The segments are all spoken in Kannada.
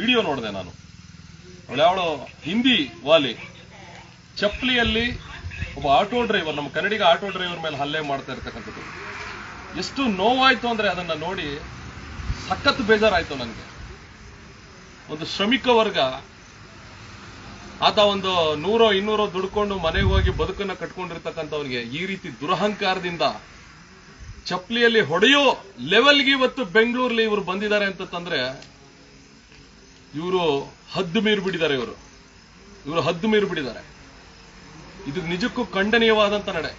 ವಿಡಿಯೋ ನೋಡಿದೆ ನಾನು. ಅವಳು ಹಿಂದಿ ವಾಲಿ. ಚಪ್ಪಲಿಯಲ್ಲಿ ಒಬ್ಬ ಆಟೋ ಡ್ರೈವರ್, ನಮ್ಮ ಕನ್ನಡಿಗ ಆಟೋ ಡ್ರೈವರ್ ಮೇಲೆ ಹಲ್ಲೆ ಮಾಡ್ತಾ ಇರ್ತಕ್ಕಂಥದ್ದು. ಎಷ್ಟು ನೋವಾಯ್ತು ಅಂದ್ರೆ ಅದನ್ನ ನೋಡಿ ಸಖತ್ ಬೇಜಾರಾಯ್ತು ನನಗೆ. ಒಂದು ಶ್ರಮಿಕ ವರ್ಗ. ಆತ ಒಂದು ನೂರೋ ಇನ್ನೂರೋ ದುಡ್ಕೊಂಡು ಮನೆಗೆ ಹೋಗಿ ಬದುಕನ್ನ ಕಟ್ಕೊಂಡಿರ್ತಕ್ಕಂಥವನಿಗೆ ಈ ರೀತಿ ದುರಹಂಕಾರದಿಂದ ಚಪ್ಪಲಿಯಲ್ಲಿ ಹೊಡೆಯೋ ಲೆವೆಲ್ಗೆ ಇವತ್ತು ಬೆಂಗಳೂರಲ್ಲಿ ಇವರು ಬಂದಿದ್ದಾರೆ ಅಂತಂದ್ರೆ ಇವರು ಹದ್ದು ಮೀರು ಬಿಟ್ಟಿದ್ದಾರೆ ಇವರು. ಇವರು ಹದ್ದು ಮೀರು ಬಿಟ್ಟಿದ್ದಾರೆ. ಇದು ನಿಜಕ್ಕೂ ಖಂಡನೀಯವಾದಂತ ನಡೆ.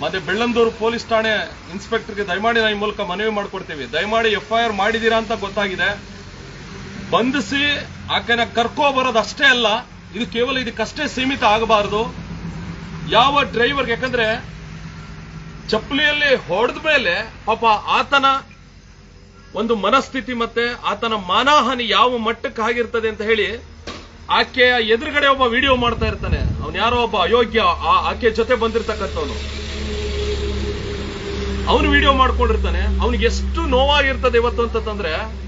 ಮತ್ತೆ ಬೆಳ್ಳಂದೂರು ಪೊಲೀಸ್ ಠಾಣೆ ಇನ್ಸ್ಪೆಕ್ಟರ್ಗೆ ದಯಮಾಡಿ ನಾವು ಈ ಮೂಲಕ ಮನವಿ ಮಾಡ್ಕೊಡ್ತೀವಿ. ದಯಮಾಡಿ ಎಫ್ಐಆರ್ ಮಾಡಿದೀರಾ ಅಂತ ಗೊತ್ತಾಗಿದೆ. ಬಂಧಿಸಿ ಆಕೆನ ಕರ್ಕೋ ಬರೋದು ಅಷ್ಟೇ ಅಲ್ಲ, ಇದು ಕೇವಲ ಇದಕ್ಕಷ್ಟೇ ಸೀಮಿತ ಆಗಬಾರದು. ಯಾವ ಡ್ರೈವರ್ಗೆ ಯಾಕಂದ್ರೆ ಚಪ್ಪಲಿಯಲ್ಲಿ ಹೊಡೆದ ಮೇಲೆ ಪಾಪ ಆತನ ಒಂದು ಮನಸ್ಥಿತಿ ಮತ್ತೆ ಆತನ ಮಾನಹಾನಿ ಯಾವ ಮಟ್ಟಕ್ಕೆ ಆಗಿರ್ತದೆ ಅಂತ ಹೇಳಿ ಆಕೆಯ ಎದುರುಗಡೆ ಒಬ್ಬ ವಿಡಿಯೋ ಮಾಡ್ತಾ ಇರ್ತಾನೆ. ಅವನ್ ಯಾರೋ ಒಬ್ಬ ಅಯೋಗ್ಯ, ಆ- ಆಕೆ ಜೊತೆ ಬಂದಿರತಕ್ಕಂಥವನು. ಅವನು ವಿಡಿಯೋ ಮಾಡ್ಕೊಂಡಿರ್ತಾನೆ. ಅವನಿಗೆ ಎಷ್ಟು ನೋವಾಗಿರ್ತದೆ ಇವತ್ತು ಅಂತಂದ್ರೆ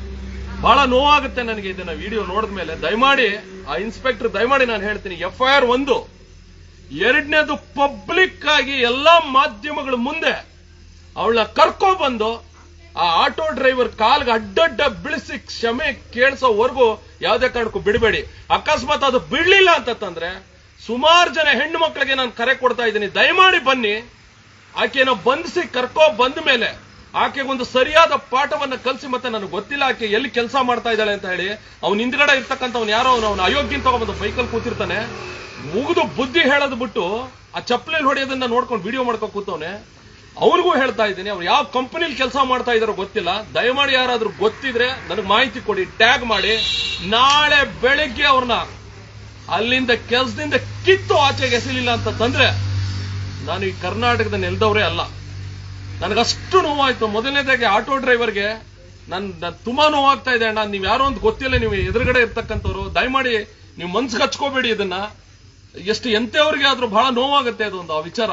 ಬಹಳ ನೋವಾಗುತ್ತೆ ನನಗೆ ಇದನ್ನ ವಿಡಿಯೋ ನೋಡಿದ ಮೇಲೆ ದಯಮಾಡಿ, ಆ ಇನ್ಸ್ಪೆಕ್ಟರ್ ದಯಮಾಡಿ ನಾನು ಹೇಳ್ತೀನಿ, ಎಫ್ಐಆರ್ ಒಂದು. ಎರಡನೇದು ಪಬ್ಲಿಕ್ ಆಗಿ ಎಲ್ಲಾ ಮಾಧ್ಯಮಗಳ ಮುಂದೆ ಅವಳ ಕರ್ಕೊ ಬಂದು ಆ ಆಟೋ ಡ್ರೈವರ್ ಕಾಲ್ಗೆ ಅಡ್ಡಡ್ಡ ಬಿಳಿಸಿ ಕ್ಷಮೆ ಕೇಳಿಸೋವರೆಗೂ ಯಾವುದೇ ಕಾರಣಕ್ಕೂ ಬಿಡಬೇಡಿ. ಅಕಸ್ಮಾತ್ ಅದು ಬಿಡ್ಲಿಲ್ಲ ಅಂತಂದ್ರೆ ಸುಮಾರು ಜನ ಹೆಣ್ಣು ಮಕ್ಕಳಿಗೆ ನಾನು ಕರೆ ಕೊಡ್ತಾ ಇದ್ದೀನಿ. ದಯಮಾಡಿ ಬನ್ನಿ. ಆಕೆನ ಬಂಧಿಸಿ ಕರ್ಕೋ ಬಂದ ಮೇಲೆ ಆಕೆಗೊಂದು ಸರಿಯಾದ ಪಾಠವನ್ನು ಕಲಿಸಿ ಮತ್ತೆ ನನಗೆ ಗೊತ್ತಿಲ್ಲ. ಆಕೆ ಎಲ್ಲಿ ಕೆಲಸ ಮಾಡ್ತಾ ಇದ್ದಾಳೆ ಅಂತ ಹೇಳಿ ಅವ್ನ ಹಿಂದ್ಗಡೆ ಇರ್ತಕ್ಕಂಥವ್ನು ಯಾರೋ ಅವನು ಅವನು ಅಯೋಗ್ಯನ್ ತಗೊಂಬಂದು ಬೈಕಲ್ಲಿ ಕೂತಿರ್ತಾನೆ. ಮುಗಿದು ಬುದ್ಧಿ ಹೇಳೋದು ಬಿಟ್ಟು ಆ ಚಪ್ಪಲಿ ಹೊಡೆಯೋದನ್ನ ನೋಡ್ಕೊಂಡು ವಿಡಿಯೋ ಮಾಡ್ಕೊಂಡು ಕೂತವನೆ. ಅವ್ರಿಗೂ ಹೇಳ್ತಾ ಇದ್ದೀನಿ, ಅವ್ರು ಯಾವ ಕಂಪನಿಲಿ ಕೆಲಸ ಮಾಡ್ತಾ ಇದಾರೋ ಗೊತ್ತಿಲ್ಲ. ದಯಮಾಡಿ ಯಾರಾದ್ರೂ ಗೊತ್ತಿದ್ರೆ ನನಗೆ ಮಾಹಿತಿ ಕೊಡಿ, ಟ್ಯಾಗ್ ಮಾಡಿ. ನಾಳೆ ಬೆಳಗ್ಗೆ ಅವ್ರನ್ನ ಅಲ್ಲಿಂದ ಕೆಲಸದಿಂದ ಕಿತ್ತು ಆಚೆಗೆ ಎಸಲಿಲ್ಲ ಅಂತ ತಂದ್ರೆ, ನಾನು ಈ ಕರ್ನಾಟಕದ ನೆಲದವರೇ ಅಲ್ಲ. ನನಗಷ್ಟು ನೋವಾಯ್ತು. ಮೊದಲನೇದಾಗಿ ಆಟೋ ಡ್ರೈವರ್ಗೆ ನನ್ನ ನನ್ ತುಂಬಾ ನೋವಾಗ್ತಾ ಇದೆ ಅಣ್ಣ. ನೀವು ಯಾರೋ ಅಂತ ಗೊತ್ತಿಲ್ಲ, ನೀವು ಎದುರುಗಡೆ ಇರ್ತಕ್ಕಂಥವ್ರು. ದಯಮಾಡಿ ನೀವು ಮನ್ಸಿಗೆ ಹಚ್ಕೋಬೇಡಿ ಇದನ್ನ. ಎಷ್ಟು ಎಂತೆಯವ್ರಿಗೆ ಆದ್ರೂ ಬಹಳ ನೋವಾಗುತ್ತೆ ಅದು ಒಂದು ಆ ವಿಚಾರ.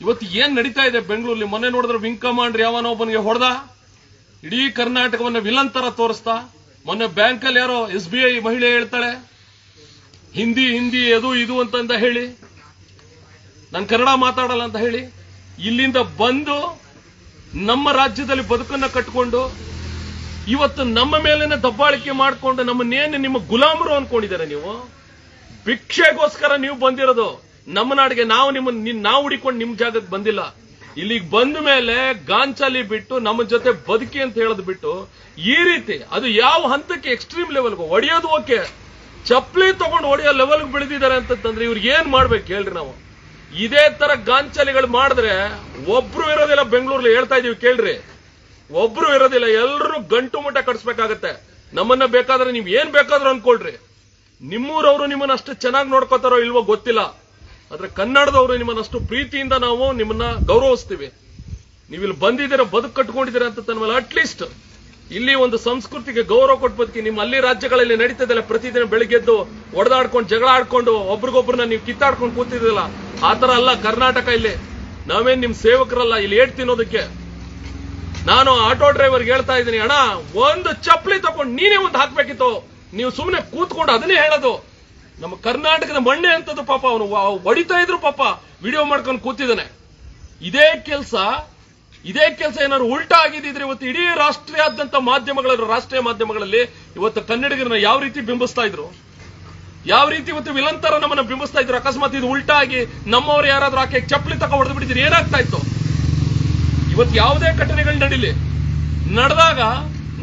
ಇವತ್ತು ಏನ್ ನಡೀತಾ ಇದೆ ಬೆಂಗಳೂರಲ್ಲಿ? ಮೊನ್ನೆ ನೋಡಿದ್ರೆ ವಿಂಗ್ ಕಮಾಂಡರ್ ಯಾವನೋ ಒಬ್ಬನಿಗೆ ಹೊಡೆದ. ಇಡೀ ಕರ್ನಾಟಕವನ್ನ ವಿಲನ್ ತರ ತೋರಿಸ್ತಾ. ಮೊನ್ನೆ ಬ್ಯಾಂಕಲ್ಲಿ ಯಾರೋ ಎಸ್ ಬಿ ಐ ಮಹಿಳೆ ಹೇಳ್ತಾಳೆ, ಹಿಂದಿ ಹಿಂದಿ, ಅದು, ಇದು ಅಂತಂದ ಹೇಳಿ. ನಾನು ಕನ್ನಡ ಮಾತಾಡಲ್ಲ ಅಂತ ಹೇಳಿ. ಇಲ್ಲಿಂದ ಬಂದು ನಮ್ಮ ರಾಜ್ಯದಲ್ಲಿ ಬದುಕನ್ನ ಕಟ್ಕೊಂಡು, ಇವತ್ತು ನಮ್ಮ ಮೇಲಿನ ದಬ್ಬಾಳಿಕೆ ಮಾಡಿಕೊಂಡು ನಮ್ಮನ್ನೇನು ನಿಮ್ಮ ಗುಲಾಮರು ಅನ್ಕೊಂಡಿದ್ದಾರೆ ನೀವು? ಭಿಕ್ಷೆಗೋಸ್ಕರ ನೀವು ಬಂದಿರೋದು ನಮ್ಮ ನಾಡಿಗೆ ನಾವು ನಿಮ್ಮ ನಿನ್- ನಾವು ಹುಡಿಕೊಂಡು ನಿಮ್ ಜಾಗಕ್ಕೆ ಬಂದಿಲ್ಲ. ಇಲ್ಲಿಗೆ ಬಂದ ಮೇಲೆ ಗಾಂಚಲಿ ಬಿಟ್ಟು ನಮ್ಮ ಜೊತೆ ಬದುಕಿ ಅಂತ ಹೇಳದ್ ಬಿಟ್ಟು ಈ ರೀತಿ ಅದು ಯಾವ ಹಂತಕ್ಕೆ ಎಕ್ಸ್ಟ್ರೀಮ್ ಲೆವೆಲ್ಗೆ ಒಡೆಯೋದು ಓಕೆ. ಚಪ್ಪಲಿ ತಗೊಂಡು ಹೊಡೆಯೋ ಲೆವೆಲ್ಗೆ ಬೆಳೆದಿದ್ದಾರೆ ಅಂತಂದ್ರೆ ಇವ್ರಿಗೆ ಏನ್ ಮಾಡ್ಬೇಕು ಹೇಳ್ರಿ ನಾವು. ಇದೇ ತರ ಗಾಂಚಲಿಗಳು ಮಾಡಿದ್ರೆ ಒಬ್ರು ಇರೋದಿಲ್ಲ ಬೆಂಗಳೂರಲ್ಲಿ ಹೇಳ್ತಾ ಇದೀವಿ ಕೇಳ್ರಿ. ಒಬ್ರು ಇರೋದಿಲ್ಲ ಎಲ್ಲರೂ ಗಂಟು ಮುಟ್ಟ ಕಟ್ಸ್ಬೇಕಾಗತ್ತೆ. ನಮ್ಮನ್ನ ಬೇಕಾದ್ರೆ ನೀವು ಏನ್ ಬೇಕಾದ್ರೂ ಅನ್ಕೊಳ್ರಿ. ನಿಮ್ಮೂರವರು ನಿಮ್ಮನ್ನ ಅಷ್ಟು ಚೆನ್ನಾಗಿ ನೋಡ್ಕೋತಾರೋ ಇಲ್ವೋ ಗೊತ್ತಿಲ್ಲ. ಆದ್ರೆ ಕನ್ನಡದವರು ನಿಮ್ಮನ್ನಷ್ಟು ಪ್ರೀತಿಯಿಂದ ನಾವು ನಿಮ್ಮನ್ನ ಗೌರವಿಸ್ತೀವಿ. ನೀವು ಇಲ್ಲಿ ಬಂದಿದ್ದೀರ, ಬದುಕು ಕಟ್ಕೊಂಡಿದ್ದೀರ ಅಂತ ತನ್ನ ಮೇಲೆ ಅಟ್ಲೀಸ್ಟ್ ಇಲ್ಲಿ ಒಂದು ಸಂಸ್ಕೃತಿಗೆ ಗೌರವ ಕೊಟ್ಟು ಬದುಕಿ ನಿಮ್ಮ ಅಲ್ಲಿ ರಾಜ್ಯಗಳಲ್ಲಿ ನಡೀತದಲ್ಲ ಪ್ರತಿದಿನ ಬೆಳಿಗ್ಗೆದ್ದು ಒಡೆದಾಡ್ಕೊಂಡು, ಜಗಳ ಆಡ್ಕೊಂಡು, ಒಬ್ರಿಗೊಬ್ರನ್ನ ನೀವು ಕಿತ್ತಾಡ್ಕೊಂಡು ಕೂತಿದ್ರಲ್ಲ ಆ ತರ ಅಲ್ಲ ಕರ್ನಾಟಕ ಇಲ್ಲಿ. ನಾವೇನ್ ನಿಮ್ ಸೇವಕರಲ್ಲ, ಇಲ್ಲಿ ಏಟ್ ತಿನ್ನೋದಕ್ಕೆ. ನಾನು ಆಟೋ ಡ್ರೈವರ್ಗೆ ಹೇಳ್ತಾ ಇದ್ದೀನಿ, ಅಣ್ಣ, ಒಂದು ಚಪ್ಪಲಿ ತಗೊಂಡು ನೀನೇ ಒಂದು ಹಾಕ್ಬೇಕಿತ್ತು. ನೀವು ಸುಮ್ಮನೆ ಕೂತ್ಕೊಂಡು ಅದನ್ನೇ ಹೇಳೋದು. ನಮ್ಮ ಕರ್ನಾಟಕದ ಮಣ್ಣೆ ಅಂತದ್ದು ಪಾಪ ಅವನು ಹೊಡಿತಾ ಇದ್ರು ಪಾಪ. ವಿಡಿಯೋ ಮಾಡ್ಕೊಂಡು ಕೂತಿದ್ದಾನೆ. ಇದೇ ಕೆಲಸ ಇದೇ ಕೆಲಸ ಏನಾದ್ರು ಉಲ್ಟಾ ಆಗಿದ್ದಿದ್ರೆ ಇವತ್ತು ಇಡೀ ರಾಷ್ಟ್ರೀಯಾದ್ಯಂತ ಮಾಧ್ಯಮಗಳಲ್ಲಿ, ರಾಷ್ಟ್ರೀಯ ಮಾಧ್ಯಮಗಳಲ್ಲಿ ಇವತ್ತು ಕನ್ನಡಿಗರನ್ನ ಯಾವ ರೀತಿ ಬಿಂಬಿಸ್ತಾ ಇದ್ರು? ಯಾವ ರೀತಿ ಇವತ್ತು ವಿಲಂತರ ನಮ್ಮನ್ನ ಬಿಂಬಿಸ್ತಾ ಇದ್ರು? ಅಕಸ್ಮಾತ್ ಇದು ಉಲ್ಟಾ ಆಗಿ ನಮ್ಮವ್ರು ಯಾರಾದ್ರೂ ಆಕೆ ಚಪ್ಪಲಿ ತಕ ಹೊಡೆದು ಬಿಟ್ಟಿದ್ರೆ ಏನಾಗ್ತಾ ಇತ್ತು? ಇವತ್ತು ಯಾವುದೇ ಘಟನೆಗಳು ನಡೀಲಿ. ನಡೆದಾಗ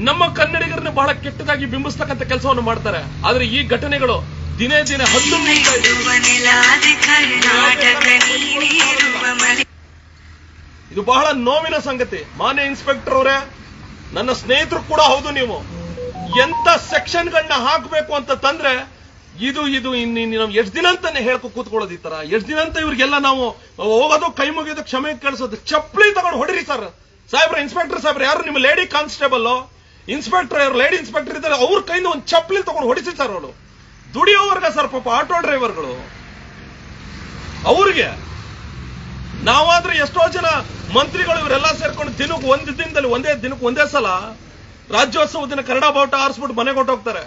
ನಮ್ಮ ಕನ್ನಡಿಗರನ್ನ ಬಹಳ ಕೆಟ್ಟದಾಗಿ ಬಿಂಬಿಸ್ತಕ್ಕಂಥ ಕೆಲಸವನ್ನು ಮಾಡ್ತಾರೆ. ಆದ್ರೆ ಈ ಘಟನೆಗಳು ದಿನೇ ದಿನ ಹತ್ತು ಇದೆ. ಬಹಳ ನೋವಿನ ಸಂಗತಿ. ಮಾನ್ಯ ಇನ್ಸ್ಪೆಕ್ಟರ್ ಅವರೇ ನನ್ನ ಸ್ನೇಹಿತರು ಕೂಡ ಹೌದು ನೀವು. ಎಂತ ಸೆಕ್ಷನ್ಗಳನ್ನ ಹಾಕಬೇಕು ಅಂತ ತಂದ್ರೆ ಇದು ಇದು ಇನ್ನು ಇನ್ನು ನಾವು ಎಷ್ಟು ದಿನ ಅಂತಾನೆ ಹೇಳ್ಕೊ ಕೂತ್ಕೊಳ್ಳೋದು ಈ ತರ. ಎಷ್ಟು ದಿನ ಅಂತ ಇವ್ರಿಗೆಲ್ಲ ನಾವು ಹೋಗೋದು ಕೈ ಮುಗಿಯೋದು ಕ್ಷಮೆ ಕೇಳಿಸೋದು ಚಪ್ಪಲಿ ತಗೊಂಡು ಹೊಡಿರಿ ಸರ್. ಸಾಹೇಬ್ರ ಇನ್ಸ್ಪೆಕ್ಟರ್ ಸಾಹೇಬ್ರ ಯಾರು ನಿಮ್ಮ ಲೇಡಿ ಕಾನ್ಸ್ಟೇಬಲ್ ಇನ್ಸ್ಪೆಕ್ಟರ್ ಯಾರು ಲೇಡಿ ಇನ್ಸ್ಪೆಕ್ಟರ್ ಇದ್ದಾರೆ ಅವ್ರ ಕೈಯಿಂದ ಒಂದು ಚಪ್ಪಲಿ ತಗೊಂಡು ಹೊಡಿಸಿ ಸರ್ ಅವಳು ದುಡಿಯೋವರ್ಗ ಸರ್ ಪಾಪ ಆಟೋ ಡ್ರೈವರ್ಗಳು. ಅವ್ರಿಗೆ ನಾವಾದ್ರೆ ಎಷ್ಟೋ ಜನ ಮಂತ್ರಿಗಳು ಇವರೆಲ್ಲ ಸೇರ್ಕೊಂಡು ದಿನಕ್ಕೆ ಒಂದು ದಿನದಲ್ಲಿ ಒಂದೇ ದಿನಕ್ಕೆ ಒಂದೇ ಸಲ ರಾಜ್ಯೋತ್ಸವ ದಿನ ಕನ್ನಡ ಬಾವುಟ ಆರಿಸ್ಬಿಟ್ಟು ಮನೆಗೆ ಹೊಟ್ಟೋಗ್ತಾರೆ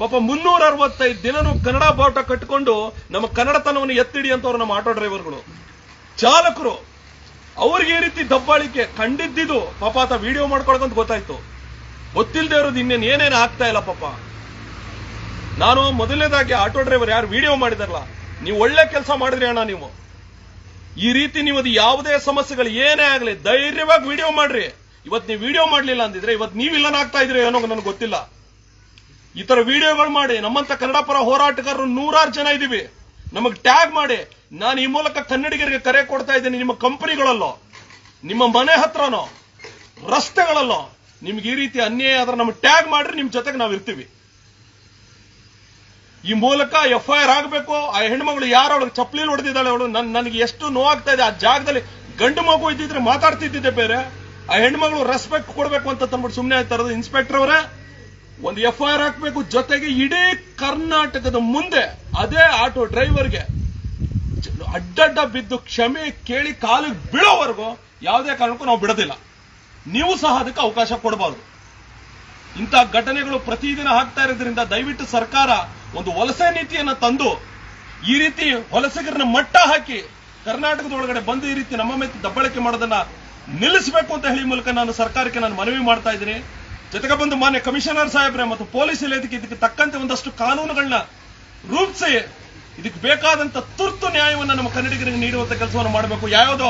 ಪಾಪ ಮುನ್ನೂರ ಅರವತ್ತೈದು ದಿನನೂ ಕನ್ನಡ ಬಾವುಟ ಕಟ್ಕೊಂಡು ನಮ್ಮ ಕನ್ನಡತನವನ್ನು ಎತ್ತಿಡಿ ಅಂತವ್ರು ನಮ್ಮ ಆಟೋ ಡ್ರೈವರ್ಗಳು. ಚಾಲಕರು, ಅವ್ರಿಗೆ ಈ ರೀತಿ ದಬ್ಬಾಳಿಕೆ ಕಂಡಿದ್ದಿದು ಪಾಪ ಆತ ವಿಡಿಯೋ ಮಾಡ್ಕೊಳಕಂತ ಗೊತ್ತಾಯ್ತು. ಗೊತ್ತಿಲ್ಲದೆ ಇರೋದು ಇನ್ನೇನು, ಏನೇನು ಆಗ್ತಾ ಇಲ್ಲ ಪಾಪ. ನಾನು ಮೊದಲನೇದಾಗಿ ಆಟೋ ಡ್ರೈವರ್ ಯಾರು? ವಿಡಿಯೋ ಮಾಡಿದಾರಲ್ಲ. ನೀವು ಒಳ್ಳೆ ಕೆಲಸ ಮಾಡಿದ್ರಿ ಅಣ್ಣ ನೀವು. ಈ ರೀತಿ ನೀವು ಅದು ಯಾವುದೇ ಸಮಸ್ಯೆಗಳು ಏನೇ ಆಗಲಿ, ಧೈರ್ಯವಾಗಿ ವಿಡಿಯೋ ಮಾಡ್ರಿ. ಇವತ್ತು ನೀವು ವಿಡಿಯೋ ಮಾಡಲಿಲ್ಲ ಅಂದಿದ್ರೆ ಇವತ್ತು ನೀವು ಇಲ್ಲನಾಗ್ತಾ ಇದ್ರಿ ಏನೋ ನನಗೆ ಗೊತ್ತಿಲ್ಲ. ಈ ತರ ವಿಡಿಯೋಗಳು ಮಾಡಿ, ನಮ್ಮಂತ ಕನ್ನಡ ಪರ ಹೋರಾಟಗಾರರು ನೂರಾರು ಜನ ಇದೀವಿ ನಮಗೆ ಟ್ಯಾಗ್ ಮಾಡಿ, ನಾನು ಈ ಮೂಲಕ ಕನ್ನಡಿಗರಿಗೆ ಕರೆ ಕೊಡ್ತಾ ಇದ್ದೀನಿ ನಿಮ್ಮ ಕಂಪನಿಗಳಲ್ಲೋ, ನಿಮ್ಮ ಮನೆ ಹತ್ರನೋ, ರಸ್ತೆಗಳಲ್ಲೋ, ನಿಮ್ಗೆ ಈ ರೀತಿ ಅನ್ಯಾಯ ಆದ್ರೆ ನಮ್ಗೆ ಟ್ಯಾಗ್ ಮಾಡ್ರಿ ನಿಮ್ ಜೊತೆಗೆ ನಾವು ಇರ್ತೀವಿ ಈ ಮೂಲಕ ಎಫ್ ಐ ಆರ್ ಆಗಬೇಕು, ಆ ಹೆಣ್ಮಗಳು ಯಾರು, ಅವಳಿಗೆ ಚಪ್ಪಲಿ ಹೊಡೆದಿದ್ದಾಳೆ ಅವಳು, ನನ್, ನನಗೆ ಎಷ್ಟು ನೋವಾಗ್ತಾ ಇದೆ, ಆ ಜಾಗದಲ್ಲಿ ಗಂಡು ಮಗು ಇದ್ದಿದ್ರೆ ಮಾತಾಡ್ತಿದ್ದಿದ್ದೆ ಬೇರೆ. ಆ ಹೆಣ್ಮಗಳು ರೆಸ್ಪೆಕ್ಟ್ ಕೊಡಬೇಕು ಅಂತ ತಂದ್ಬಿಟ್ಟು ಸುಮ್ಮನೆ ಆಯ್ತಾ ಇರೋದು ಇನ್ಸ್ಪೆಕ್ಟರ್ ಅವರೇ. ಒಂದು ಎಫ್ ಐ ಆರ್ ಹಾಕ್ಬೇಕು ಜೊತೆಗೆ ಇಡೀ ಕರ್ನಾಟಕದ ಮುಂದೆ ಅದೇ ಆಟೋ ಡ್ರೈವರ್ಗೆ ಅಡ್ಡಡ್ಡ ಬಿದ್ದು ಕ್ಷಮೆ ಕೇಳಿ ಕಾಲಿಗೆ ಬೀಳೋವರೆಗೂ ಯಾವುದೇ ಕಾರಣಕ್ಕೂ ನಾವು ಬಿಡೋದಿಲ್ಲ. ನೀವು ಸಹ ಅದಕ್ಕೆ ಅವಕಾಶ ಕೊಡಬಾರದು. ಇಂಥ ಘಟನೆಗಳು ಪ್ರತಿದಿನ ಆಗ್ತಾ ಇರೋದ್ರಿಂದ ದಯವಿಟ್ಟು ಸರ್ಕಾರ ಒಂದು ವಲಸೆ ನೀತಿಯನ್ನ ತಂದು ಈ ರೀತಿ ವಲಸಿಗರನ್ನ ಮಟ್ಟ ಹಾಕಿ ಕರ್ನಾಟಕದೊಳಗಡೆ ಬಂದು ಈ ರೀತಿ ನಮ್ಮ ಮೇಲೆ ದಬ್ಬಳಕೆ ಮಾಡೋದನ್ನ ನಿಲ್ಲಿಸಬೇಕು ಅಂತ ಹೇಳಿ ಮೂಲಕ ನಾನು ಸರ್ಕಾರಕ್ಕೆ ನಾನು ಮನವಿ ಮಾಡ್ತಾ ಇದ್ದೀನಿ. ಜೊತೆಗೆ ಬಂದು ಮಾನ್ಯ ಕಮಿಷನರ್ ಸಾಹೇಬ್ರೆ ಮತ್ತು ಪೊಲೀಸ್ ಇಲಾಖೆ ಇದಕ್ಕೆ ತಕ್ಕಂತೆ ಒಂದಷ್ಟು ಕಾನೂನುಗಳನ್ನ ರೂಪಿಸಿ, ಇದಕ್ಕೆ ಬೇಕಾದಂತ ತುರ್ತು ನ್ಯಾಯವನ್ನು ನಮ್ಮ ಕನ್ನಡಿಗರಿಗೆ ನೀಡುವಂತ ಕೆಲಸವನ್ನು ಮಾಡಬೇಕು. ಯಾವುದೋ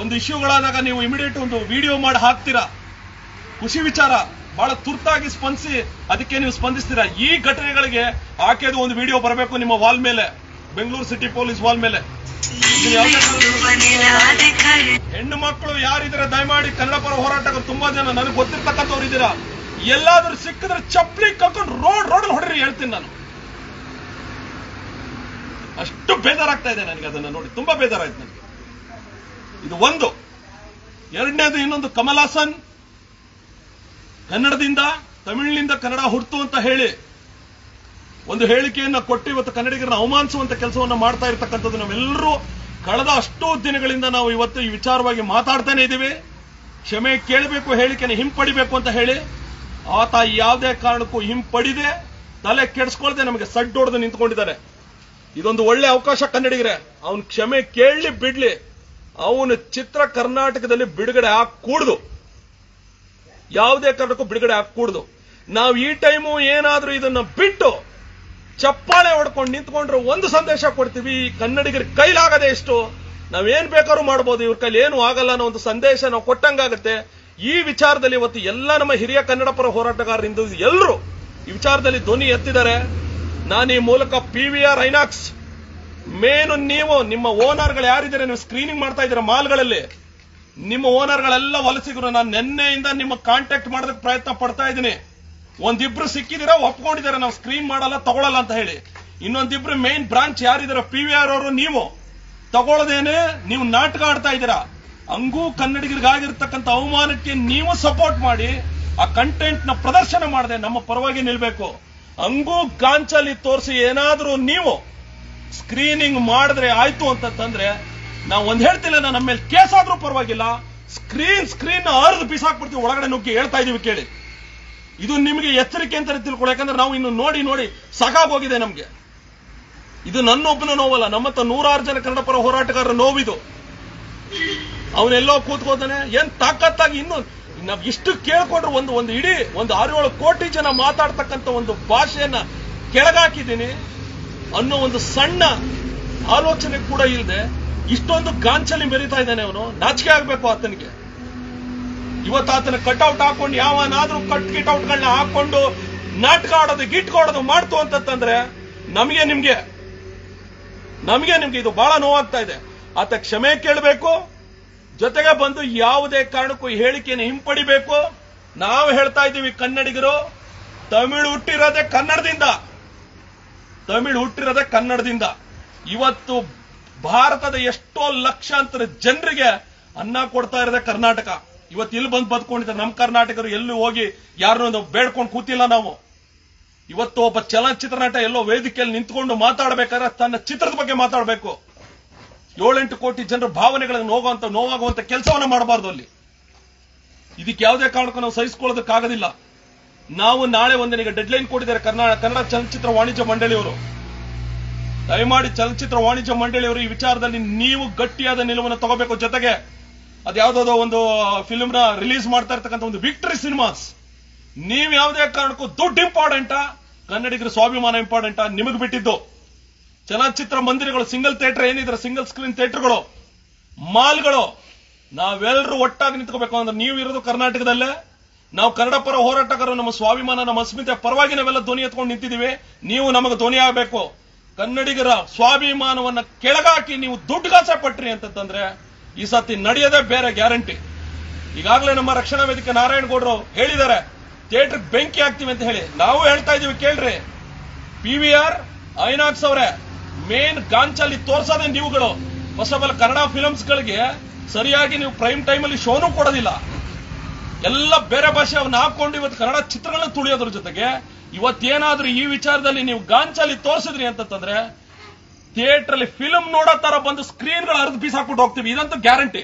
ಒಂದು ಇಶ್ಯೂಗಳಾದಾಗ ನೀವು ಇಮಿಡಿಯೇಟ್ ಒಂದು ವಿಡಿಯೋ ಮಾಡಿ ಹಾಕ್ತೀರಾ? ಖುಷಿ ವಿಚಾರ ಬಹಳ ತುರ್ತಾಗಿ ಸ್ಪಂದಿಸಿ ಅದಕ್ಕೆ ನೀವು ಸ್ಪಂದಿಸ್ತೀರಾ? ಈ ಘಟನೆಗಳಿಗೆ ಆಕೆದು ಒಂದು ವಿಡಿಯೋ ಬರಬೇಕು ನಿಮ್ಮ ವಾಲ್ ಮೇಲೆ ಬೆಂಗಳೂರು ಸಿಟಿ ಪೊಲೀಸ್ ವಾಲ್ ಮೇಲೆ. ಹೆಣ್ಣು ಮಕ್ಕಳು ಯಾರಿದ್ರೆ ದಯಮಾಡಿ ಕನ್ನಡ ಪರ ಹೋರಾಟಗಾರರು ತುಂಬಾ ಜನ ನನಗೆ ಗೊತ್ತಿರ್ತಕ್ಕಂಥವ್ರು ಇದ್ದೀರಾ? ಎಲ್ಲಾದ್ರೂ ಸಿಕ್ಕಿದ್ರೆ ಚಪ್ಪಲಿ ಕರ್ಕೊಂಡು ರೋಡ್ ರೋಡ್ ಹೊಡ್ರಿ ಹೇಳ್ತೀನಿ ನಾನು. ಅಷ್ಟು ಬೇಜಾರಾಗ್ತಾ ಇದೆ ನನಗೆ ಅದನ್ನ ನೋಡಿ ತುಂಬಾ ಬೇಜಾರಾಯ್ತು ನನಗೆ. ಇದು ಒಂದು. ಎರಡನೇದು ಇನ್ನೊಂದು ಕಮಲಾಸನ್ ಹಾಸನ್. ಕನ್ನಡದಿಂದ ತಮಿಳಿನಿಂದ ಕನ್ನಡ ಹುಡ್ತು ಅಂತ ಹೇಳಿ ಒಂದು ಹೇಳಿಕೆಯನ್ನ ಕೊಟ್ಟು ಇವತ್ತು ಕನ್ನಡಿಗರನ್ನ ಅವಮಾನಿಸುವಂತ ಕೆಲಸವನ್ನು ಮಾಡ್ತಾ ಇರತಕ್ಕಂಥದ್ದು ನಾವೆಲ್ಲರೂ ಕಳೆದ ಅಷ್ಟೋ ದಿನಗಳಿಂದ ನಾವು ಇವತ್ತು ಈ ವಿಚಾರವಾಗಿ ಮಾತಾಡ್ತಾನೆ ಇದ್ದೀವಿ ಕ್ಷಮೆ ಕೇಳಬೇಕು, ಹೇಳಿಕೆನ ಹಿಂಪಡಿಬೇಕು ಅಂತ ಹೇಳಿ ಆತ ಯಾವುದೇ ಕಾರಣಕ್ಕೂ ಹಿಂಪಡಿದೆ, ತಲೆ ಕೆಡಿಸ್ಕೊಳ್ದೆ ನಮಗೆ ಸಡ್ಡೊಡೆದು ನಿಂತ್ಕೊಂಡಿದ್ದಾರೆ. ಇದೊಂದು ಒಳ್ಳೆ ಅವಕಾಶ ಕನ್ನಡಿಗರೆ. ಅವನ್ ಕ್ಷಮೆ ಕೇಳಲಿ ಬಿಡ್ಲಿ. ಅವನ ಚಿತ್ರ ಕರ್ನಾಟಕದಲ್ಲಿ ಬಿಡುಗಡೆ ಕೂಡುದು ಯಾವುದೇ ಕಾರಣಕ್ಕೂ ಬಿಡುಗಡೆ ಆಗಕೂಡ್ದು. ನಾವು ಈ ಟೈಮು ಏನಾದರೂ ಇದನ್ನ ಬಿಟ್ಟು ಚಪ್ಪಾಳೆ ಹೊಡ್ಕೊಂಡು ನಿಂತ್ಕೊಂಡ್ರೆ ಒಂದು ಸಂದೇಶ ಕೊಡ್ತೀವಿ, ಕನ್ನಡಿಗರ ಕೈಲಾಗದೆ ಎಷ್ಟು ನಾವೇನ್ ಬೇಕಾದ್ರೂ ಮಾಡ್ಬೋದು, ಇವ್ರ ಕೈಲಿ ಏನು ಆಗಲ್ಲ ಅನ್ನೋ ಒಂದು ಸಂದೇಶ ನಾವು ಕೊಟ್ಟಂಗಾಗುತ್ತೆ. ಈ ವಿಚಾರದಲ್ಲಿ ಇವತ್ತು ಎಲ್ಲ ನಮ್ಮ ಹಿರಿಯ ಕನ್ನಡ ಪರ ಹೋರಾಟಗಾರರಿಂದ ಎಲ್ಲರೂ ಈ ವಿಚಾರದಲ್ಲಿ ಧ್ವನಿ ಎತ್ತಿದ್ದಾರೆ. ನಾನು ಈ ಮೂಲಕ ಪಿ ವಿ ಆರ್ ಐನಾಕ್ಸ್ ಮೇನು, ನೀವು, ನಿಮ್ಮ ಓನರ್ಗಳು ಯಾರಿದ್ದಾರೆ, ನೀವು ಸ್ಕ್ರೀನಿಂಗ್ ಮಾಡ್ತಾ ಇದ್ದೀರಾ ಮಾಲ್ಗಳಲ್ಲಿ? ನಿಮ್ಮ ಓನರ್ಗಳೆಲ್ಲ ವಲಸಿಗರು ನಾನು ನಿನ್ನೆಯಿಂದ ನಿಮ್ಮ ಕಾಂಟ್ಯಾಕ್ಟ್ ಮಾಡೋದಕ್ಕೆ ಪ್ರಯತ್ನ ಪಡ್ತಾ ಇದ್ದೀನಿ. ಒಂದಿಬ್ರು ಸಿಕ್ಕಿದಿರಾ ಒಪ್ಕೊಂಡಿದ್ದಾರೆ, ನಾವು ಸ್ಕ್ರೀನ್ ಮಾಡಲ್ಲ ತಗೊಳ್ಳಲ್ಲ ಅಂತ ಹೇಳಿ. ಇನ್ನೊಂದಿಬ್ರು ಮೇನ್ ಬ್ರಾಂಚ್ ಯಾರಿದಾರ ಪಿ ವಿ ಆರ್ ಅವರು, ನೀವು. ತಗೊಳ್ಳದೇನೆ, ನೀವು ನಾಟಕ ಆಡ್ತಾ ಇದ್ದೀರಾ. ಹಂಗೂ ಕನ್ನಡಿಗರಿಗಾಗಿರ್ತಕ್ಕಂಥ ಅವಮಾನಕ್ಕೆ ನೀವು ಸಪೋರ್ಟ್ ಮಾಡಿ, ಆ ಕಂಟೆಂಟ್ನ ಪ್ರದರ್ಶನ ಮಾಡದೆ ನಮ್ಮ ಪರವಾಗಿ ನಿಲ್ಬೇಕು. ಹಂಗೂ ಗಾಂಚಲ್ಲಿ ತೋರಿಸಿ ಏನಾದರೂ ನೀವು ಸ್ಕ್ರೀನಿಂಗ್ ಮಾಡಿದ್ರೆ ಆಯ್ತು ಅಂತಂದ್ರೆ ನಾವು ಒಂದ್ ಹೇಳ್ತಿಲ್ಲ ನಮ್ಮ ಮೇಲೆ ಕೇಸ್ ಆದ್ರೂ ಪರವಾಗಿಲ್ಲ ಸ್ಕ್ರೀನ್ ಸ್ಕ್ರೀನ್ ಅರ್ಧ ಬಿಸಾಕ್ಬಿಡ್ತೀವಿ, ಒಳಗಡೆ ನುಗ್ಗಿ ಹೇಳ್ತಾ ಇದೀವಿ ಕೇಳಿ. ಇದು ನಿಮಗೆ ಎಚ್ಚರಿಕೆ ಅಂತ ತಿಳ್ಕೊಳ್ಳಿ, ಯಾಕಂದ್ರೆ ನಾವು ಇನ್ನು ನೋಡಿ ನೋಡಿ ಸಾಕಾಗೋಗಿದೆ ನಮ್ಗೆ. ಇದು ನನ್ನೊಬ್ಬನ ನೋವಲ್ಲ ನಮ್ಮತ್ತ ನೂರಾರು ಜನ ಕನ್ನಡ ಪರ ಹೋರಾಟಗಾರರ ನೋವಿದು. ಅವನೆಲ್ಲೋ ಕೂತ್ಕೋತಾನೆ, ಏನ್ ತಾಕತ್ತಾಗಿ ಇನ್ನು ನಾವ್ ಇಷ್ಟು ಕೇಳ್ಕೊಂಡ್ರು ಒಂದು ಒಂದು ಇಡೀ, ಒಂದು ಆರು ಏಳು ಕೋಟಿ ಜನ ಮಾತಾಡ್ತಕ್ಕಂಥ ಒಂದು ಭಾಷೆಯನ್ನ ಕೆಳಗಾಕಿದ್ದೀನಿ ಅನ್ನೋ ಒಂದು ಸಣ್ಣ ಆಲೋಚನೆ ಕೂಡ ಇಲ್ಲದೆ ಇಷ್ಟೊಂದು ಗಾಂಚಲಿ ಮೆರಿತಾ ಇದ್ದಾನೆ ಅವನು. ನಾಚಿಕೆ ಆಗ್ಬೇಕು ಆತನಿಗೆ. ಇವತ್ತು ಆತನ ಕಟ್ಔಟ್ ಹಾಕೊಂಡು ಯಾವನಾದ್ರೂ ಕಟ್ ಗಿಟ್ಔಟ್ಗಳನ್ನ ಹಾಕೊಂಡು ನಾಟಕ ಆಡೋದು ಗಿಟ್ಕೊಡೋದು ಮಾಡ್ತು ಅಂತಂದ್ರೆ ನಮಗೆ ನಿಮ್ಗೆ ನಮಗೆ ನಿಮ್ಗೆ ಇದು ಬಹಳ ನೋವಾಗ್ತಾ ಇದೆ. ಆತ ಕ್ಷಮೆ ಕೇಳಬೇಕು. ಜೊತೆಗೆ ಬಂದು ಯಾವುದೇ ಕಾರಣಕ್ಕೂ ಹೇಳಿಕೆಯನ್ನು ಹಿಂಪಡಿಬೇಕು. ನಾವು ಹೇಳ್ತಾ ಇದ್ದೀವಿ ಕನ್ನಡಿಗರು, ತಮಿಳು ಹುಟ್ಟಿರೋದೆ ಕನ್ನಡದಿಂದ. ತಮಿಳು ಹುಟ್ಟಿರೋದೆ ಕನ್ನಡದಿಂದ. ಇವತ್ತು ಭಾರತದ ಎಷ್ಟೋ ಲಕ್ಷಾಂತರ ಜನರಿಗೆ ಅನ್ನ ಕೊಡ್ತಾ ಇರೋದೇ ಕರ್ನಾಟಕ. ಇವತ್ತು ಇಲ್ಲಿ ಬಂದು ಬದುಕೊಂಡಿದ್ದಾರೆ? ನಮ್ಮ ಕರ್ನಾಟಕರು ಎಲ್ಲೂ ಹೋಗಿ ಯಾರನ್ನೊಂದು ಬೇಡ್ಕೊಂಡು ಕೂತಿಲ್ಲ ನಾವು. ಇವತ್ತು ಒಬ್ಬ ಚಲನಚಿತ್ರ ನಟ ಎಲ್ಲೋ ವೇದಿಕೆಯಲ್ಲಿ ನಿಂತ್ಕೊಂಡು ಮಾತಾಡಬೇಕಾದ್ರೆ ತನ್ನ ಚಿತ್ರದ ಬಗ್ಗೆ ಮಾತಾಡಬೇಕು. ಏಳೆಂಟು ಕೋಟಿ ಜನರ ಭಾವನೆಗಳನ್ನು ನೋಗುವಂತ, ನೋವಾಗುವಂತ ಕೆಲಸವನ್ನ ಮಾಡಬಾರ್ದು ಅಲ್ಲಿ. ಇದಕ್ಕೆ ಯಾವುದೇ ಕಾರಣಕ್ಕೂ ನಾವು ಸಹಿಸಿಕೊಳ್ಳೋದಕ್ಕಾಗೋದಿಲ್ಲ. ನಾವು ನಾಳೆ ಒಂದಿನಿಗೆ ಡೆಡ್ಲೈನ್ ಕೊಟ್ಟಿದ್ದಾರೆ ಕರ್ನಾಟಕ ಕನ್ನಡ ಚಲನಚಿತ್ರ ವಾಣಿಜ್ಯ ಮಂಡಳಿಯವರು. ದಯಮಾಡಿ ಚಲನಚಿತ್ರ ವಾಣಿಜ್ಯ ಮಂಡಳಿಯವರು ಈ ವಿಚಾರದಲ್ಲಿ ನೀವು ಗಟ್ಟಿಯಾದ ನಿಲುವನ್ನು ತಗೋಬೇಕು ಜೊತೆಗೆ ಅದ್ಯಾವುದೋ ಒಂದು ಫಿಲ್ಮ್ನ ರಿಲೀಸ್ ಮಾಡ್ತಾ ಇರ್ತಕ್ಕಂಥ ಒಂದು ವಿಕ್ಟರಿ ಸಿನಿಮಾಸ್ ನೀವು ಯಾವುದೇ ಕಾರಣಕ್ಕೂ ದುಡ್ಡು ಇಂಪಾರ್ಟೆಂಟಾ ಕನ್ನಡಿಗರ ಸ್ವಾಭಿಮಾನ ಇಂಪಾರ್ಟೆಂಟಾ ನಿಮಗೆ ಬಿಟ್ಟಿದ್ದು. ಚಲನಚಿತ್ರ ಮಂದಿರಗಳು ಸಿಂಗಲ್ ಥಿಯೇಟರ್ ಏನಿದ್ರೆ ಸಿಂಗಲ್ ಸ್ಕ್ರೀನ್ ಥಿಯೇಟರ್ಗಳು ಮಾಲ್ಗಳು ನಾವೆಲ್ಲರೂ ಒಟ್ಟಾಗಿ ನಿಂತ್ಕೋಬೇಕು. ಅಂದ್ರೆ ನೀವು ಇರೋದು ಕರ್ನಾಟಕದಲ್ಲೇ, ನಾವು ಕನ್ನಡ ಪರ ಹೋರಾಟಗಾರರು, ನಮ್ಮ ಸ್ವಾಭಿಮಾನ, ನಮ್ಮ ಅಸ್ಮಿತೆ ಪರವಾಗಿ ನಾವೆಲ್ಲ ಧ್ವನಿ ಎತ್ಕೊಂಡು ನಿಂತಿದ್ದೀವಿ. ನೀವು ನಮಗೆ ಧ್ವನಿ ಆಗಬೇಕು. ಕನ್ನಡಿಗರ ಸ್ವಾಭಿಮಾನವನ್ನ ಕೆಳಗಾಕಿ ನೀವು ದುಡ್ಡುಗಾಸೆ ಪಟ್ರಿ ಅಂತಂದ್ರೆ ಈ ಸತಿ ನಡೆಯದೇ ಬೇರೆ ಗ್ಯಾರಂಟಿ. ಈಗಾಗಲೇ ನಮ್ಮ ರಕ್ಷಣಾ ವೇದಿಕೆ ನಾರಾಯಣಗೌಡರು ಹೇಳಿದ್ದಾರೆ ಥಿಯೇಟರ್ ಬೆಂಕಿ ಹಾಕ್ತೀವಿ ಅಂತ ಹೇಳಿ. ನಾವು ಹೇಳ್ತಾ ಇದೀವಿ, ಕೇಳ್ರಿ. ಪಿ ವಿ ಆರ್, ಐನಾಕ್ಸ್ ಅವರೇ, ಮೇನ್ ಗಾಂಚಲ್ಲಿ ತೋರ್ಸೋದೇ ನೀವುಗಳು. ಫಸ್ಟ್ ಆಫ್ ಆಲ್ ಕನ್ನಡ ಫಿಲಮ್ಸ್ಗಳಿಗೆ ಸರಿಯಾಗಿ ನೀವು ಪ್ರೈಮ್ ಟೈಮ್ ಅಲ್ಲಿ ಶೋನು ಕೊಡೋದಿಲ್ಲ. ಎಲ್ಲ ಬೇರೆ ಭಾಷೆ ಅವನ್ನ ಹಾಕೊಂಡು ಇವತ್ತು ಕನ್ನಡ ಚಿತ್ರಗಳನ್ನ ತುಳಿಯೋದ್ರ ಜೊತೆಗೆ ಇವತ್ತೇನಾದ್ರೂ ಈ ವಿಚಾರದಲ್ಲಿ ನೀವು ಗಾಂಚಲ್ಲಿ ತೋರಿಸಿದ್ರಿ ಅಂತಂದ್ರೆ ಥಿಯೇಟರ್ ಅಲ್ಲಿ ಫಿಲ್ಮ್ ನೋಡೋ ತರ ಬಂದು ಸ್ಕ್ರೀನ್ಗಳು ಅರ್ಧ ಬೀಸ್ ಹಾಕ್ಬಿಟ್ಟು ಹೋಗ್ತೀವಿ. ಇದಂತೂ ಗ್ಯಾರಂಟಿ.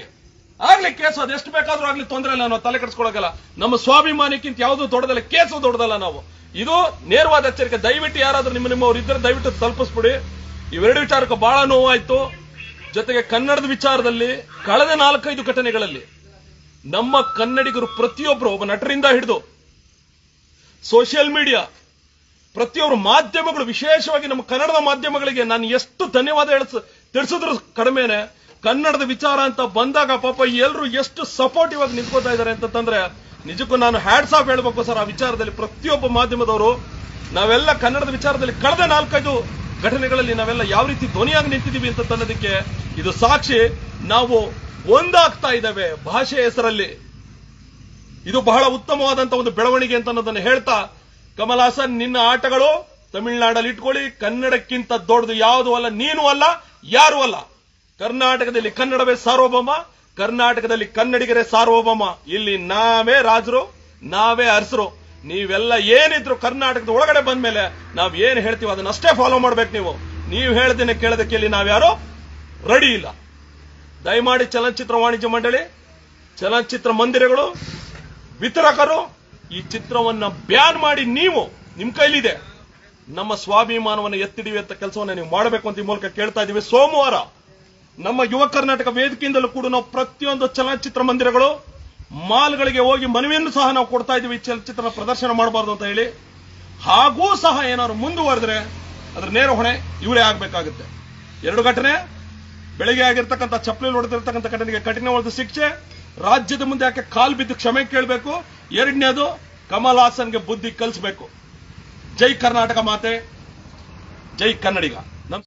ಆಗ್ಲಿ ಕೇಸು ಅದೆಷ್ಟು ಬೇಕಾದ್ರೂ ಆಗ್ಲಿ ತೊಂದರೆ ಇಲ್ಲ, ನಾವು ತಲೆ ಕೆಡಿಸ್ಕೊಳಕಲ್ಲ ನಮ್ಮ ಸ್ವಾಭಿಮಾನಕ್ಕಿಂತ ಯಾವುದು ದೊಡ್ಡದಲ್ಲ, ಕೇಸು ದೊಡ್ಡದಲ್ಲ ನಾವು. ಇದು ನೇರವಾದ ಎಚ್ಚರಿಕೆ. ದಯವಿಟ್ಟು ಯಾರಾದ್ರೂ ನಿಮ್ಮ ನಿಮ್ಮವ್ರು ಇದ್ರೆ ದಯವಿಟ್ಟು ತಲುಪಿಸ್ಬಿಡಿ. ಇವೆರಡು ವಿಚಾರಕ್ಕೆ ಬಹಳ ನೋವಾಯ್ತು. ಜೊತೆಗೆ ಕನ್ನಡದ ವಿಚಾರದಲ್ಲಿ ಕಳೆದ ನಾಲ್ಕೈದು ಘಟನೆಗಳಲ್ಲಿ ನಮ್ಮ ಕನ್ನಡಿಗರು ಪ್ರತಿಯೊಬ್ಬರು ಒಬ್ಬ ನಟರಿಂದ ಹಿಡಿದು ಸೋಷಿಯಲ್ ಮೀಡಿಯಾ ಪ್ರತಿಯೊಬ್ಬರು ಮಾಧ್ಯಮಗಳು, ವಿಶೇಷವಾಗಿ ನಮ್ಮ ಕನ್ನಡದ ಮಾಧ್ಯಮಗಳಿಗೆ ನಾನು ಎಷ್ಟು ಧನ್ಯವಾದ ಹೇಳಿಸ್, ತಿಳಿಸಿದ್ರು ಕಡಿಮೆನೆ. ಕನ್ನಡದ ವಿಚಾರ ಅಂತ ಬಂದಾಗ ಪಾಪ ಎಲ್ಲರೂ ಎಷ್ಟು ಸಪೋರ್ಟಿವ್ ಆಗಿ ನಿಂತ್ಕೋತಾ ಇದ್ದಾರೆ ಅಂತಂದ್ರೆ ನಿಜಕ್ಕೂ ನಾನು ಹ್ಯಾಡ್ಸ್ ಆಫ್ ಹೇಳ್ಬೇಕು ಸರ್ ಆ ವಿಚಾರದಲ್ಲಿ. ಪ್ರತಿಯೊಬ್ಬ ಮಾಧ್ಯಮದವರು, ನಾವೆಲ್ಲ ಕನ್ನಡದ ವಿಚಾರದಲ್ಲಿ ಕಳೆದ ನಾಲ್ಕೈದು ಘಟನೆಗಳಲ್ಲಿ ನಾವೆಲ್ಲ ಯಾವ ರೀತಿ ಧ್ವನಿಯಾಗಿ ನಿಂತಿದ್ದೀವಿ ಅಂತ ಅನ್ನೋದಕ್ಕೆ ಇದು ಸಾಕ್ಷಿ. ನಾವು ಒಂದಾಗ್ತಾ ಇದ್ದೇವೆ ಭಾಷೆ ಹೆಸರಲ್ಲಿ. ಇದು ಬಹಳ ಉತ್ತಮವಾದಂತಹ ಒಂದು ಬೆಳವಣಿಗೆ ಅಂತ ಅನ್ನೋದನ್ನು ಹೇಳ್ತಾ ಕಮಲ್ ಹಾಸನ್, ನಿನ್ನ ಆಟಗಳು ತಮಿಳುನಾಡಲ್ಲಿ ಇಟ್ಕೊಳ್ಳಿ. ಕನ್ನಡಕ್ಕಿಂತ ದೊಡ್ಡದು ಯಾವುದು ಅಲ್ಲ, ನೀನು ಅಲ್ಲ, ಯಾರು ಅಲ್ಲ. ಕರ್ನಾಟಕದಲ್ಲಿ ಕನ್ನಡವೇ ಸಾರ್ವಭೌಮ, ಕರ್ನಾಟಕದಲ್ಲಿ ಕನ್ನಡಿಗರೇ ಸಾರ್ವಭೌಮ. ಇಲ್ಲಿ ನಾವೇ ರಾಜರು, ನಾವೇ ಅರಸರು. ನೀವೆಲ್ಲ ಏನಿದ್ರು ಕರ್ನಾಟಕದ ಒಳಗಡೆ ಬಂದ್ಮೇಲೆ ನಾವ್ ಏನ್ ಹೇಳ್ತೀವಿ ಅದನ್ನಷ್ಟೇ ಫಾಲೋ ಮಾಡ್ಬೇಕು ನೀವು. ನೀವು ಹೇಳ್ದೇನೆ ಕೇಳೋದಕ್ಕೆ ಇಲ್ಲಿ ನಾವ್ಯಾರು ರೆಡಿ ಇಲ್ಲ. ದಯಮಾಡಿ ಚಲನಚಿತ್ರ ವಾಣಿಜ್ಯ ಮಂಡಳಿ, ಚಲನಚಿತ್ರ ಮಂದಿರಗಳು, ವಿತರಕರು ಈ ಚಿತ್ರವನ್ನ ಬ್ಯಾನ್ ಮಾಡಿ ನೀವು ನಿಮ್ ಕೈಲಿದೆ. ನಮ್ಮ ಸ್ವಾಭಿಮಾನವನ್ನು ಎತ್ತಿಡಿವೆ ಅಂತ ಕೆಲಸವನ್ನ ನೀವು ಮಾಡಬೇಕು ಅಂತ ಈ ಮೂಲಕ ಕೇಳ್ತಾ ಇದೀವಿ ಸೋಮವಾರ ನಮ್ಮ ಯುವ ಕರ್ನಾಟಕ ವೇದಿಕೆಯಿಂದಲೂ ಕೂಡ ನಾವು ಪ್ರತಿಯೊಂದು ಚಲನಚಿತ್ರ ಮಂದಿರಗಳು, ಮಾಲ್ಗಳಿಗೆ ಹೋಗಿ ಮನವಿಯನ್ನು ಸಹ ನಾವು ಕೊಡ್ತಾ ಇದೀವಿ ಈ ಚಲನಚಿತ್ರ ಪ್ರದರ್ಶನ ಮಾಡಬಾರ್ದು ಅಂತ ಹೇಳಿ. ಹಾಗೂ ಸಹ ಏನಾದ್ರು ಮುಂದುವರೆದ್ರೆ ಅದ್ರ ನೇರ ಹೊಣೆ ಇವರೇ ಆಗಬೇಕಾಗುತ್ತೆ. ಎರಡು ಘಟನೆ. ಬೆಳಗ್ಗೆ ಆಗಿರ್ತಕ್ಕಂಥ ಚಪ್ಪಲಿ ಹೊಡೆದಿರ್ತಕ್ಕಂಥ ಘಟನೆಗೆ ಕಠಿಣವಾದ ಶಿಕ್ಷೆ. ರಾಜ್ಯದ ಮುಂದೆ ಯಾಕೆ ಕಾಲ್ ಬಿದ್ದು ಕ್ಷಮೆ ಕೇಳಬೇಕು? ಎರಡನೇದು ಕಮಲ್ ಹಾಸನ್ಗೆ ಬುದ್ಧಿ ಕಲಿಸ್ಬೇಕು. ಜೈ ಕರ್ನಾಟಕ ಮಾತೆ ಜೈ ಕನ್ನಡಿಗ.